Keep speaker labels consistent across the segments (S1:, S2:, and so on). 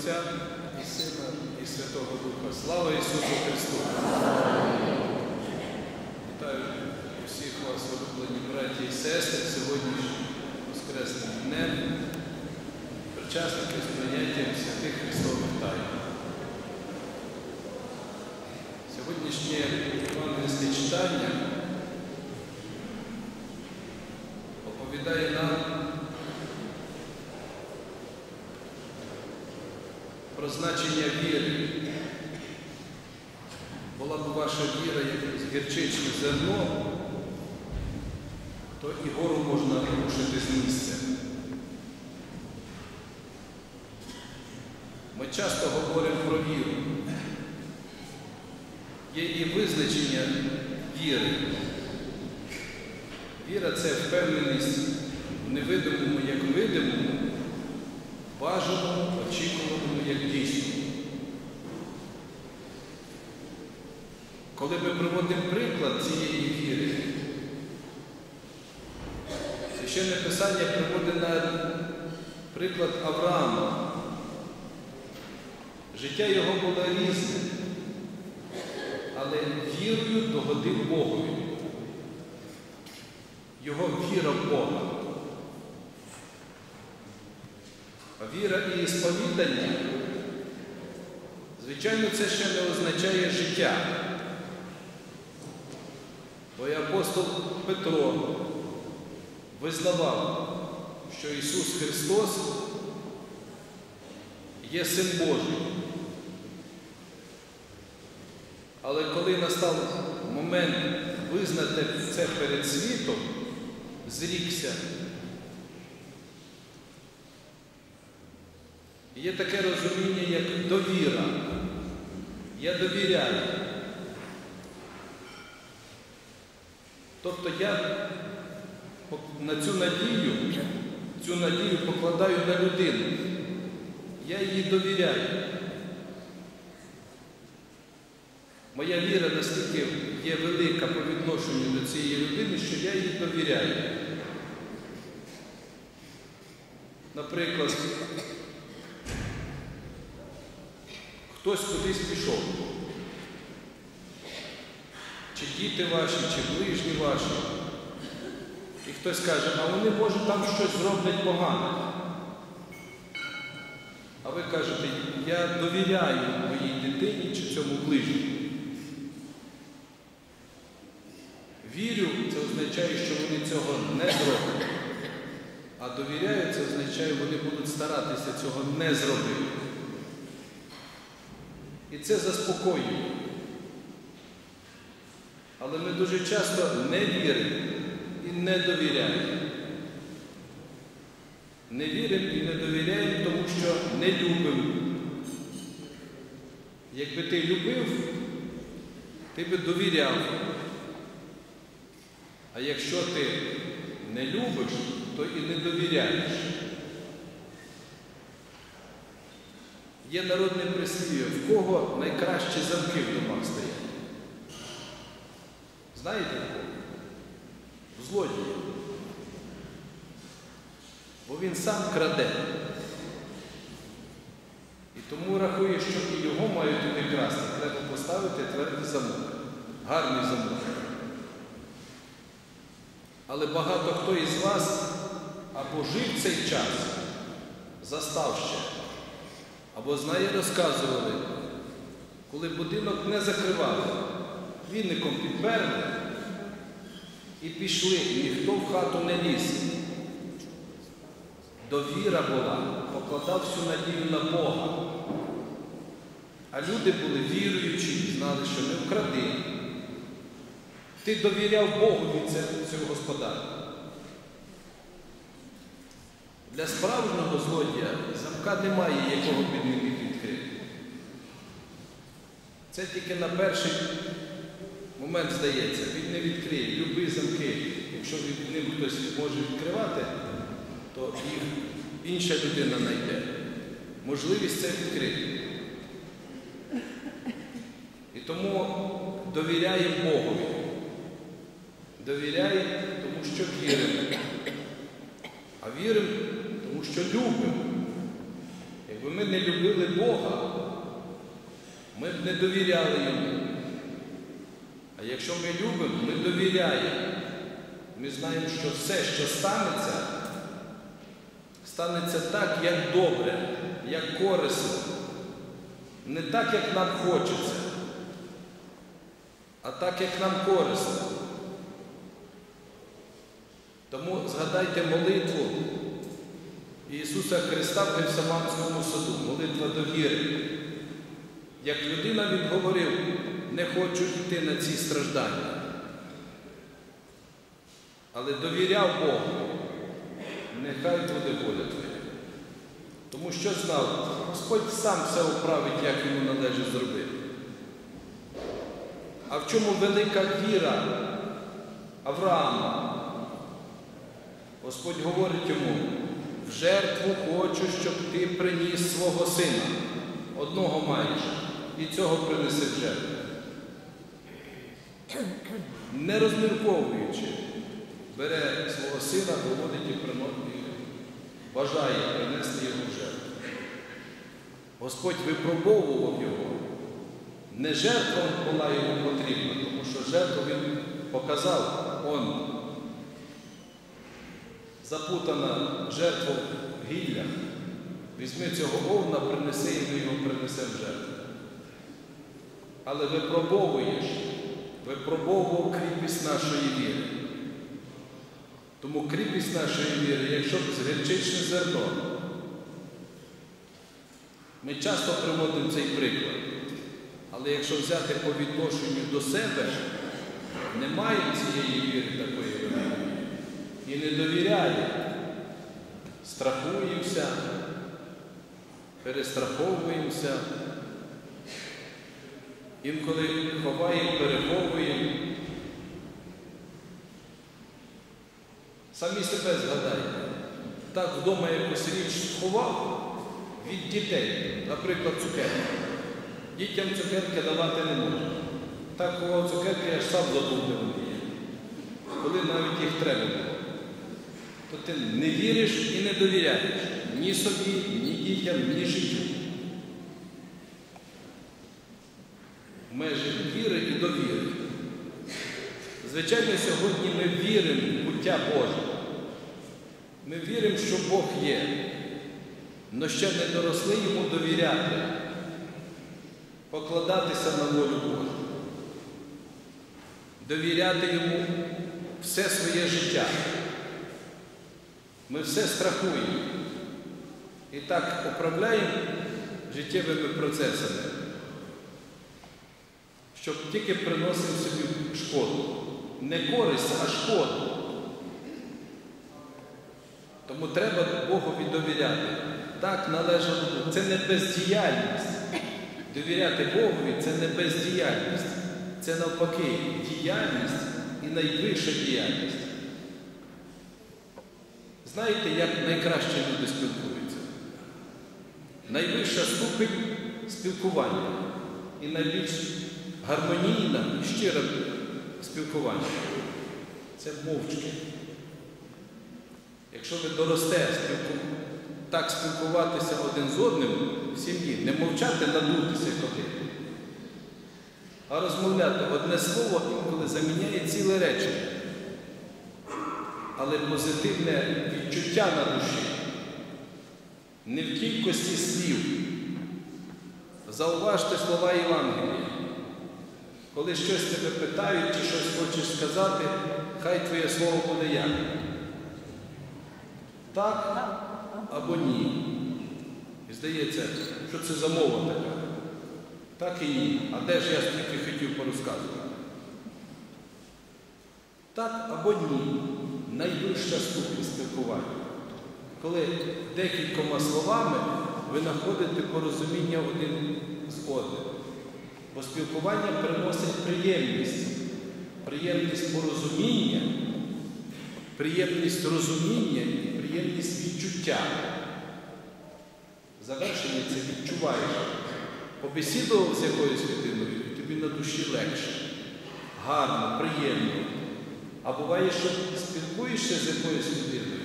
S1: Отця і Сина і Святого Духа. Слава Ісусу Христу! Вітаю усіх вас, улюблені браті і сестри, сьогоднішнім Воскресним днем, причасники з прийняттям святих Христових тайн. Сьогоднішнє євангельське читання оповідає нам про значення віри. Була б ваша віра як гірчичне зерно, то і гору можна рушити з місця. Ми часто говоримо про віру. Є і визначення віри. Віра це впевненість в невидимому як видимому, бажаному, очікуваному як дійсному. Коли ми приводимо приклад цієї віри, священне Писання приводить на приклад Авраама. Життя його було різне, але вірою догодив Богові. Його віра в Бога. А віра і сповідання, звичайно, це ще не означає життя. Бо і апостол Петро визнавав, що Ісус Христос є Син Божий. Але коли настав момент визнати це перед світом, зрікся. Є таке розуміння, як довіра. Я довіряю. Тобто я на цю надію, цю надію покладаю на людину. Я їй довіряю. Моя віра настільки є велика по відношенню до цієї людини, що я їй довіряю. Наприклад, хтось кудись пішов. Чи діти ваші, чи ближні ваші. І хтось каже, а вони, може, там щось зроблять погане. А ви кажете, я довіряю моїй дитині чи цьому ближньому. Вірю, це означає, що вони цього не зроблять. А довіряю, це означає, вони будуть старатися цього не зробити. І це заспокоює. Але ми дуже часто не віримо і не довіряємо. Не віримо і не довіряємо, тому що не любимо. Якби ти любив, ти би довіряв. А якщо ти не любиш, то і не довіряєш. Є народне прислів'я, в кого найкращі замки в домах стоять. Знаєте кого? В злодії. Бо він сам краде. І тому рахує, що і його мають туди красти. Треба поставити твердий замок. Гарний замок. Але багато хто із вас або жив цей час, застав ще, або знає, розказували, коли будинок не закривали, вінником підперли і пішли, і ніхто в хату не ліз. Довіра була, покладав всю надію на Бога. А люди були віруючі, знали, що не вкради. Ти довіряв Богу від цього господаря. Для справжнього злодія замка немає, якого б він не відкрити. Це тільки на перший момент здається. Він не відкриє любі замки. Якщо від ним хтось може відкривати, то їх інша людина знайде. Можливість це відкрити. І тому довіряє Богові. Довіряє, тому що віримо. А віримо, тому що любимо. Як Якби ми не любили Бога, ми б не довіряли Йому. А якщо ми любимо, ми довіряємо. Ми знаємо, що все, що станеться, станеться так, як добре, як корисно. Не так, як нам хочеться, а так, як нам корисно. Тому згадайте молитву Ісуса Христа в Гефсиманському саду, молитва довіри. Як людина відговорив, не хочу йти на ці страждання. Але довіряв Богу, нехай буде воля Твоя. Тому що знав, Господь сам все управить, як йому належить зробити. А в чому велика віра Авраама? Господь говорить йому, жертву хочу, щоб ти приніс свого сина. Одного маєш, і цього принеси в жертву. Не розмірковуючи, бере свого сина, виводить і приносить, бажає принести його в жертву. Господь випробовував його. Не жертва була йому потрібна, тому що жертву він показав, он запутана жертва в гіллях. Візьми цього овна, принеси і ми його принесемо жертву. Але випробовуєш, випробовував кріпість нашої віри. Тому кріпість нашої віри, якщо б гречичне зерно, ми часто приводимо цей приклад. Але якщо взяти по відношенню до себе, немає цієї віри такої великої і не довіряє, страхуємося, перестраховуємося, інколи ховаємо, переховуємо. Самі себе згадайте. Так вдома якусь річ сховав від дітей, наприклад, цукерки. Дітям цукерки давати не можна. Так ховав цукерки, я ж сам забув. Коли навіть їх треба. То ти не віриш і не довіряєш ні собі, ні дітям, ні життю. Межі віри і довіри. Звичайно, сьогодні ми віримо в буття Боже. Ми віримо, що Бог є, але ще не доросли йому довіряти, покладатися на волю Божу, довіряти йому все своє життя. Ми все страхуємо і так управляємо життєвими процесами, щоб тільки приносимо собі шкоду. Не користь, а шкоду. Тому треба Богові довіряти. Так належало. Це не бездіяльність. Довіряти Богові це не бездіяльність. Це навпаки діяльність і найвища діяльність. Знаєте, як найкраще люди спілкуються? Найвища ступень спілкування і найбільш гармонійна щира спілкування. Це мовчки. Якщо ви доросте так спілкуватися один з одним в сім'ї, не мовчати, надутися ходити, а розмовляти одне слово інколи заміняє ціле речення. Але позитивне відчуття на душі, не в кількості слів. Зауважте слова Євангелія. Коли щось тебе питають чи щось хочеш сказати, хай твоє слово буде як. Так або ні. І здається, що це за мова така. Так і ні. А де ж я стільки хотів порозказувати? Так або ні. Найвища ступінь спілкування. Коли декількома словами ви знаходите порозуміння один з одним. Бо спілкування приносить приємність, приємність порозуміння, приємність розуміння і приємність відчуття. Завершення це відчуваєш. Побесідував з якоюсь людиною, тобі на душі легше, гарно, приємно. А буває, що спілкуєшся з якоюсь людиною,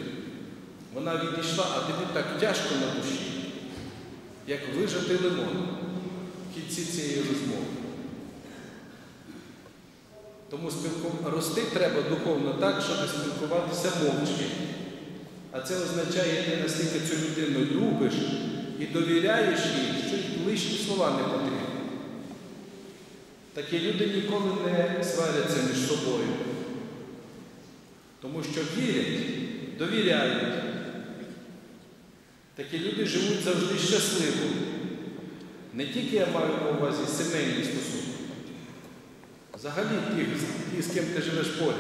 S1: вона відійшла, а тобі так тяжко на душі. як вижатий лимон в кінці цієї розмови. Тому рости треба духовно так, щоб спілкуватися мовчки. А це означає, ти настільки цю людину любиш і довіряєш їй, що й лишні слова не потрібні. Такі люди ніколи не сваряться між собою, тому що вірять, довіряють. Такі люди живуть завжди щасливо. Не тільки я маю на увазі сімейні стосунки. Взагалі ті, ті, з ким ти живеш поряд.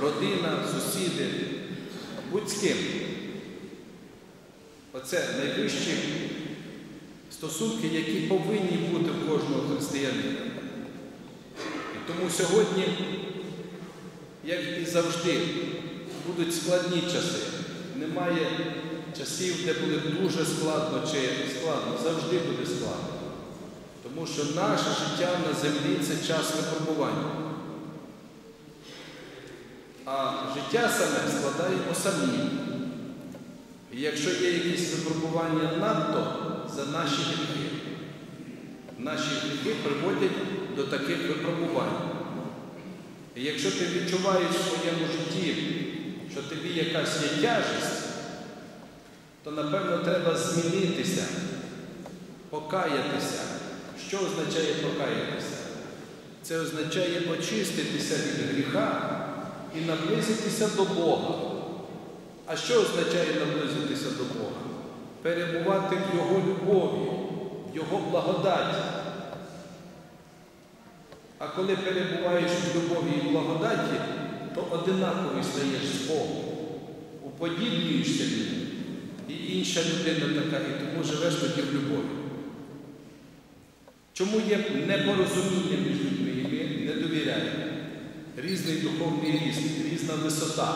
S1: Родина, сусіди, будь з ким. Оце найвищі стосунки, які повинні бути в кожного християнина. І тому сьогодні, як і завжди, будуть складні часи. Немає часів, де буде дуже складно чи складно, завжди буде складно. Тому що наше життя на землі це час випробування. А життя саме складаємо самі. І якщо є якісь випробування надто за наші гріхи, наші гріхи приводять до таких випробувань. І якщо ти відчуваєш в своєму житті, що тобі якась є тяжість, то напевно треба змінитися, покаятися. Що означає покаятися? Це означає очиститися від гріха і наблизитися до Бога. А що означає наблизитися до Бога? Перебувати в Його любові, в Його благодаті. А коли перебуваєш в любові і благодаті, то одинаковий стаєш з Богом, уподібнюєшся людям. І інша людина така, і тому живеш тоді в любові. Чому є непорозуміння між людьми, і ми не довіряємо? Різний духовний ріст, різна висота.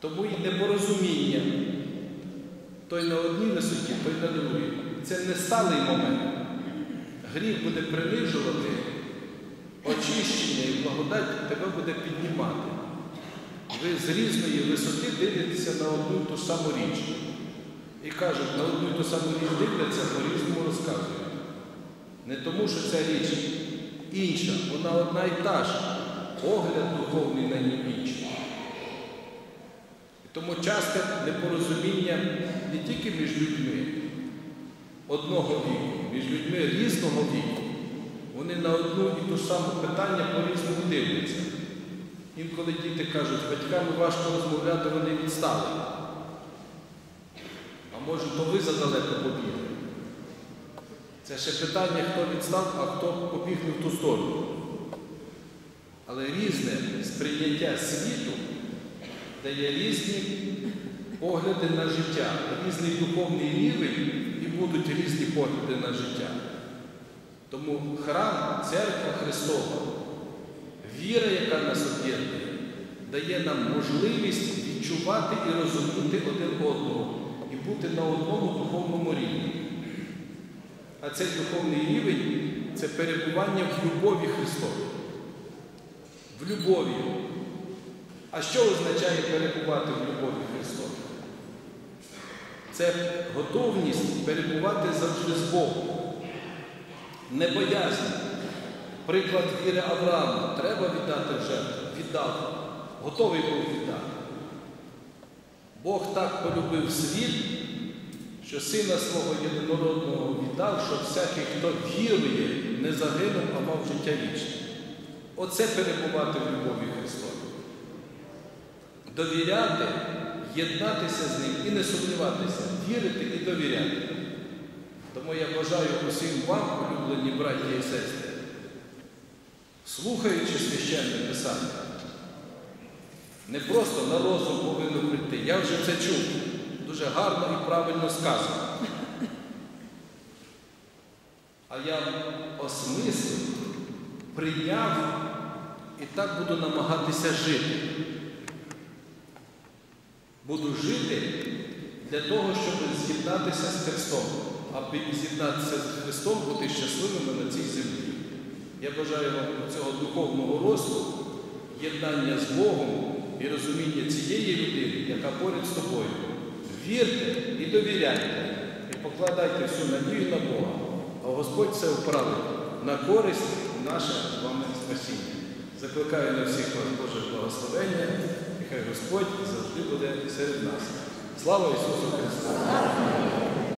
S1: Тому і непорозуміння. Той на одній висоті, той на другій. Це не сталий момент. Гріх буде принижувати, очищення і благодать тебе буде піднімати. Ви з різної висоти дивитеся на одну і ту саму річ. І кажуть, на одну і ту саму річ дивляться, по-різному розказують. Не тому, що ця річ інша, вона одна і та ж. Погляд духовний на ній інший. Тому часто непорозуміння не тільки між людьми одного віку, між людьми різного віку. Вони на одну і ту саму питання по-різному дивляться. Інколи діти кажуть, з батьками важко розмовляти, вони відстали. А може, то ви задалеко побігли. Це ще питання, хто відстав, а хто побіг в ту сторону. Але різне сприйняття світу дає різні погляди на життя, різний духовний рівень будуть різні погляди на життя. Тому храм, церква Христова, віра, яка нас об'єднує, дає нам можливість відчувати і розуміти один одного і бути на одному духовному рівні. А цей духовний рівень це перебування в любові Христовій. В любові. А що означає перебувати в любові Христовій? Це готовність перебувати завжди з Богом. Не боязнь. Приклад віри Авраама. Треба віддати в жертву. Віддав. Готовий був віддати. Бог так полюбив світ, що сина свого єдинородного віддав, щоб всякий, хто вірує, не загинув, а мав життя вічне. Оце перебувати в любові Христові. Довіряти, єднатися з ним і не сумніватися, вірити і довіряти. Тому я бажаю усім вам, улюблені браті і сестри, слухаючи священне Писання, не просто на розум повинно прийти. Я вже це чув. Дуже гарно і правильно сказано. А я осмислив, прийняв і так буду намагатися жити. Буду жити для того, щоб з'єднатися з Христом, аби з'єднатися з Христом, бути щасливими на цій землі. Я бажаю вам цього духовного росту, єднання з Богом і розуміння цієї людини, яка поряд з тобою. Вірте і довіряйте, і покладайте всю надію на Бога, а Господь це вправить на користь наше з вами спасіння. Закликаю на всіх вас Боже благословення, хай Господь завжди буде серед нас. Слава Ісусу Христу!